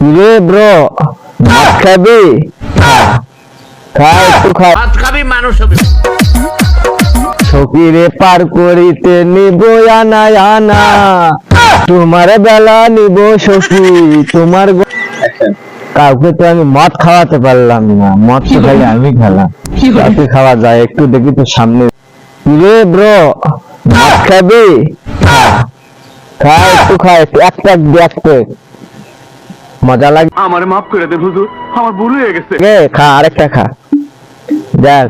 রে ব্রো ভাত খাবি? খা খা একটু খা ভাত খাবি মানুষ হবে। সকিরে পার করিতে নিব আনা আনা। তোমার বেলা নিব সখী তোমার কাউকে তো আমি মদ খাওয়াতে পারলাম না। মদ তো খালি আমি খেলাম। কাউকে খাওয়া যায় একটু দেখি তো সামনে। রে ব্রো মদ খাবি? খা খা একটু খা একটু একটা দেখতে মজা লাগে আমার মাফ করে দেন হুজুর আমার ভুল হয়ে গেছে। গে খা আরেকটা খা। দেখ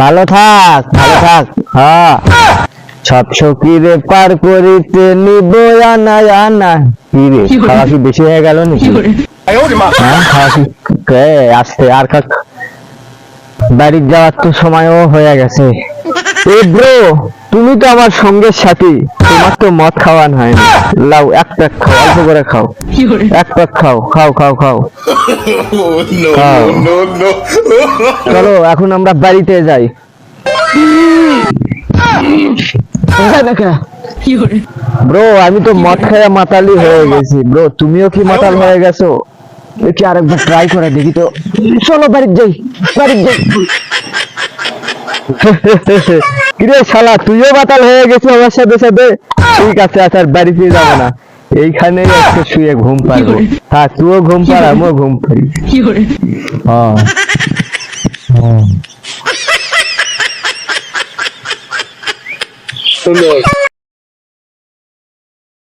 ভালো থাক ভালো থাক। হ্যাঁ সব সকিরে পার করিতে নিব আনা আনা কি রে খাওয়া কি বেশি হয়ে গেল নাকি? হ্যাঁ খাওয়া কে আসতে আর কাক বাড়ি যাওয়ার তো সময়ও হয়ে গেছে। এ ব্রো তুমি তো আমার সঙ্গের সাথী। তোমার তো মদ খাওয়ান হয় না লাও এক প্যাক খাও, অল্প করে খাও। এক প্যাক খাও খাও খাও খাও। চলো, এখন আমরা বাড়িতে যাই। ব্রো, আমি তো মদ খায়া মাতালি হয়ে গেছি। ব্রো, তুমিও কি মাতাল হয়ে গেছো? দেখি আরেকবার ট্রাই করে দেখি তো। চলো, বাড়িতে যাই বাড়িতে যাই। কিরে শালা তুইও বাতাল হয়ে গেছিস আমার সাথে সাথে? ঠিক আছে আচ্ছা বাড়ি বাড়িতে যাব না। এইখানে আজকে শুয়ে ঘুম পারব হ্যাঁ তুইও ঘুম পার আমিও ঘুম পারি হ্যাঁ। হ্যাঁ।